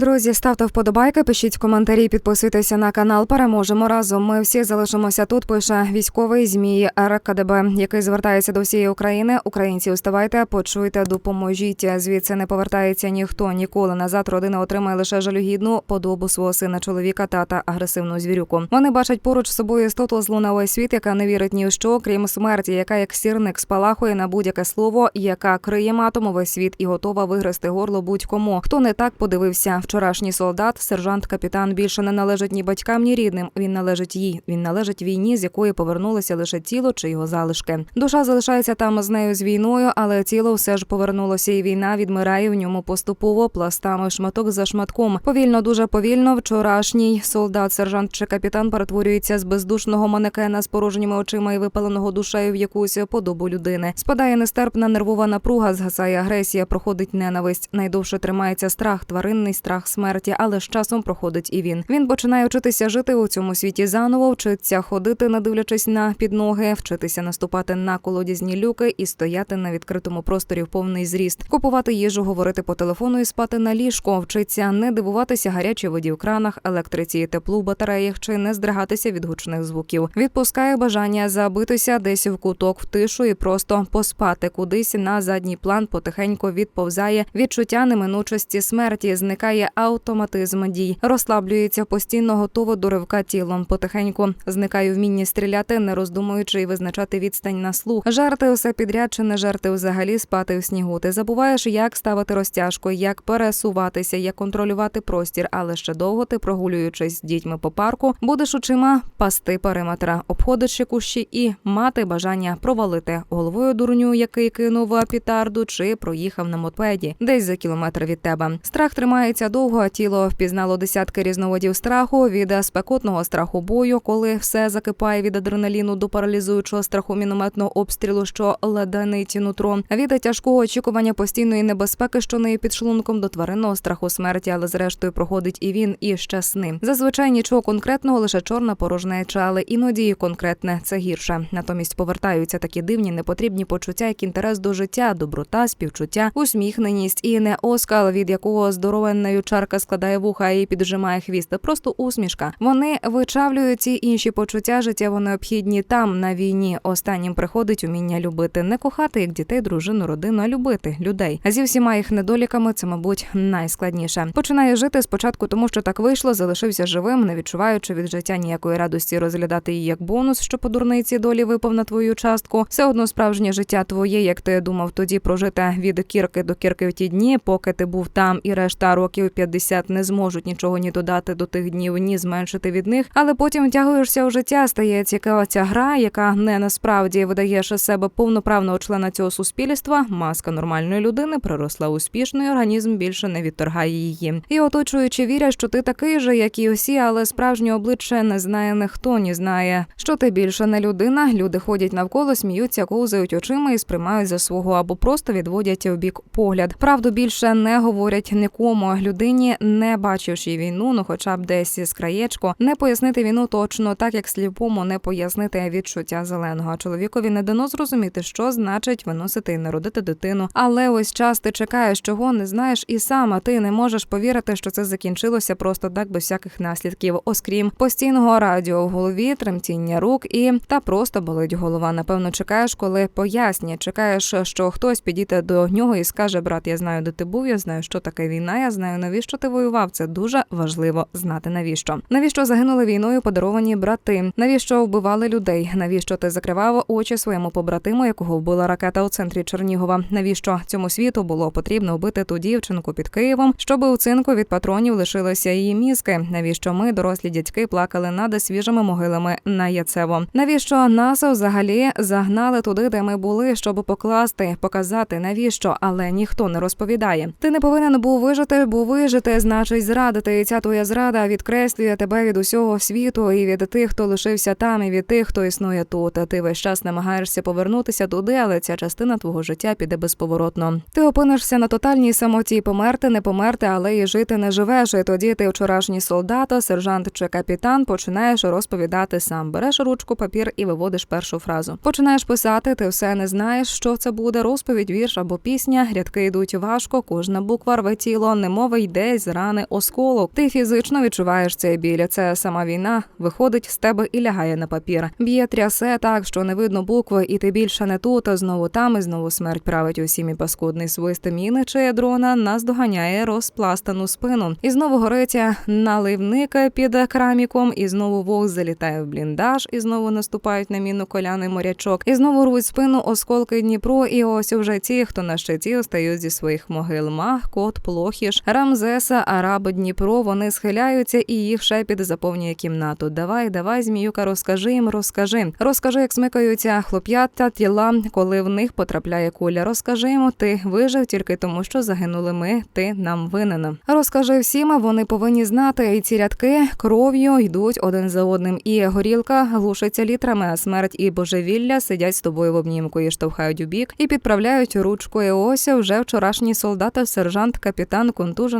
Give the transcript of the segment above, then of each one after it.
Друзі, ставте вподобайки, пишіть коментарі, підписуйтеся на канал. Переможемо разом. Ми всі залишимося тут. Пише військовий змій РКДБ, який звертається до всієї України. Українці, уставайте, почуйте, допоможіть. Звідси не повертається ніхто ніколи. Назад родина отримає лише жалюгідну подобу свого сина, чоловіка, тата, агресивну звірюку. Вони бачать поруч з собою істоту злу на весь світ, яка не вірить ні в що, крім смерті, яка як сірник спалахує на будь-яке слово, яка криє матом увесь світ і готова вигризти горло будь-кому. Хто не так подивився, вчорашній солдат, сержант, капітан більше не належить ні батькам, ні рідним. Він належить їй. Він належить війні, з якої повернулося лише тіло чи його залишки. Душа залишається там з нею з війною, але тіло все ж повернулося, і війна відмирає в ньому поступово, пластами, шматок за шматком. Повільно, дуже повільно. Вчорашній солдат, сержант чи капітан перетворюється з бездушного манекена з порожніми очима і випаленого душею в якусь подобу людини. Спадає нестерпна нервова напруга, згасає агресія, проходить ненависть. Найдовше тримається страх, тваринний страх смерті, але з часом проходить і він. Він починає вчитися жити у цьому світі заново, вчиться ходити, не дивлячись на підноги, вчитися наступати на колодязні люки і стояти на відкритому просторі в повний зріст, купувати їжу, говорити по телефону і спати на ліжку, вчиться не дивуватися гарячій воді в кранах, електриці теплу батареях чи не здригатися від гучних звуків. Відпускає бажання забитися десь в куток в тишу і просто поспати кудись на задній план. Потихеньку відповзає відчуття неминучості смерті, зникає автоматизм дій, розслаблюється постійно готово до ривка тілом. Потихеньку зникає вміння стріляти, не роздумуючи і визначати відстань на слух. Жарти усе підряд чи не жарти взагалі спати в снігу. Ти забуваєш, як ставити розтяжку, як пересуватися, як контролювати простір, але ще довго ти прогулюючись з дітьми по парку, будеш очима пасти периметра, обходячи кущі і мати бажання провалити головою дурню, який кинув пітарду, чи проїхав на мотпеді десь за кілометр від тебе. Страх тримається довго, тіло впізнало десятки різновидів страху від спекотного страху бою, коли все закипає від адреналіну до паралізуючого страху мінометного обстрілу, що леданить нутро, від тяжкого очікування постійної небезпеки, що неї під шлунком, до тваринного страху смерті, але зрештою проходить і він, і ще сни. Зазвичай нічого конкретного, лише чорна порожнеча, але іноді конкретне це гірше. Натомість повертаються такі дивні, непотрібні почуття, як інтерес до життя, доброта, співчуття, усміхненість і не оскал, від якого здоровенною чарка складає вуха і піджимає хвіст. Просто усмішка. Вони вичавлюють ці інші почуття життєво необхідні там на війні. Останнім приходить уміння любити, не кохати як дітей, дружину, родину, а любити людей. Зі всіма їх недоліками це, мабуть, найскладніше. Починає жити спочатку, тому що так вийшло, залишився живим, не відчуваючи від життя ніякої радості розглядати її як бонус, що по дурниці долі випав на твою частку. Все одно справжнє життя твоє, як ти думав тоді прожити від кірки до кірки в ті дні, поки ти був там, і решта років 50 не зможуть нічого ні додати до тих днів, ні зменшити від них. Але потім втягуєшся у життя, стає цікава ця гра, яка не насправді видаєш із себе повноправного члена цього суспільства. Маска нормальної людини приросла успішно, і організм більше не відторгає її. І оточуючи вірять, що ти такий же, як і усі, але справжнє обличчя не знає ніхто, ні знає, що ти більше не людина. Люди ходять навколо, сміються, ковзають очима і сприймають за свого або просто відводять в бік погляд. Правду більше не говорять нікому людині, не бачивши війну, ну хоча б десь з краєчко, не пояснити війну точно, так як сліпому не пояснити відчуття зеленого. Чоловікові не дано зрозуміти, що значить виносити і народити дитину. Але ось час ти чекаєш, чого не знаєш, і сам а ти не можеш повірити, що це закінчилося просто так без всяких наслідків, оскрім постійного радіо в голові, тремтіння рук і та просто болить голова. Напевно, чекаєш, коли пояснять. Чекаєш, що хтось підійде до нього і скаже: Брат, я знаю, де ти був, я знаю, що таке війна. Я знаю, навіщо ти воював. Це дуже важливо знати. Навіщо? Навіщо загинули війною подаровані брати? Навіщо вбивали людей? Навіщо ти закривав очі своєму побратиму, якого вбила ракета у центрі Чернігова? Навіщо цьому світу було потрібно вбити ту дівчинку під Києвом, щоб у цинку від патронів лишилися її мізки? Навіщо ми, дорослі дядьки, плакали над свіжими могилами на Яцево? Навіщо нас взагалі загнали туди, де ми були, щоб покласти, показати навіщо? Але ніхто не розповідає. Ти не повинен був вижити, бо вижити значить зрадити. І ця твоя зрада відкреслює тебе від усього світу і від тих, хто лишився там, і від тих, хто існує тут. А ти весь час намагаєшся повернутися туди, але ця частина твого життя піде безповоротно. Ти опинишся на тотальній самоті, померти, не померти, але і жити не живеш. І тоді ти вчорашній солдат, сержант чи капітан починаєш розповідати сам. Береш ручку, папір і виводиш першу фразу. Починаєш писати, ти все не знаєш, що це буде. Розповідь, вірш або пісня. Рядки йдуть важко, кожна буква рве тіло, немови йде з рани осколок. Ти фізично відчуваєш цей біль. Це сама війна виходить з тебе і лягає на папір. Б'є трясе так, що не видно букви, і ти більше не тут, а знову там, і знову смерть править усім і паскудний свист міни чи дрона нас доганяє розпластану спину. І знову гориться наливник під краміком, і знову вовк залітає в бліндаж, і знову наступають на міну коляний морячок, і знову рвуть спину осколки Дніпро. І ось уже ті, хто на щиті остають зі своїх могил. Мах, кот, плохіш, Рамзеса, Араб, Дніпро. Вони схиляються, і їх шепіт заповнює кімнату. Давай, давай, зміюка, розкажи їм, розкажи. Розкажи, як смикаються хлоп'ята тіла, коли в них потрапляє куля. Розкажи йому, ти вижив тільки тому, що загинули ми. Ти нам винен. Розкажи всім, вони повинні знати, і ці рядки кров'ю йдуть один за одним. І горілка глушиться літрами, а смерть і божевілля сидять з тобою в обнімку і штовхають у бік і підправляють ручку. І ось вже вчорашній солдат, сержант, капітан,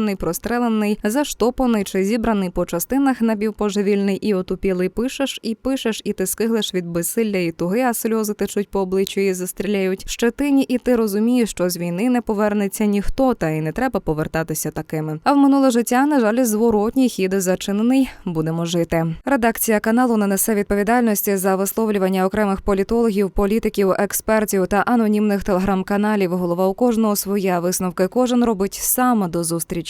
контужений, прострелений, заштопаний чи зібраний по частинах напівпоживільний і отупілий. Пишеш і пишеш, і ти скиглиш від безсилля і туги, а сльози течуть по обличчю і застріляють щетині, і ти розумієш, що з війни не повернеться ніхто, та й не треба повертатися такими. А в минуле життя, на жаль, зворотній хід зачинений. Будемо жити. Редакція каналу не несе відповідальності за висловлювання окремих політологів, політиків, експертів та анонімних телеграм-каналів. Голова у кожного своя висновки. Кожен робить сам до зустрічі.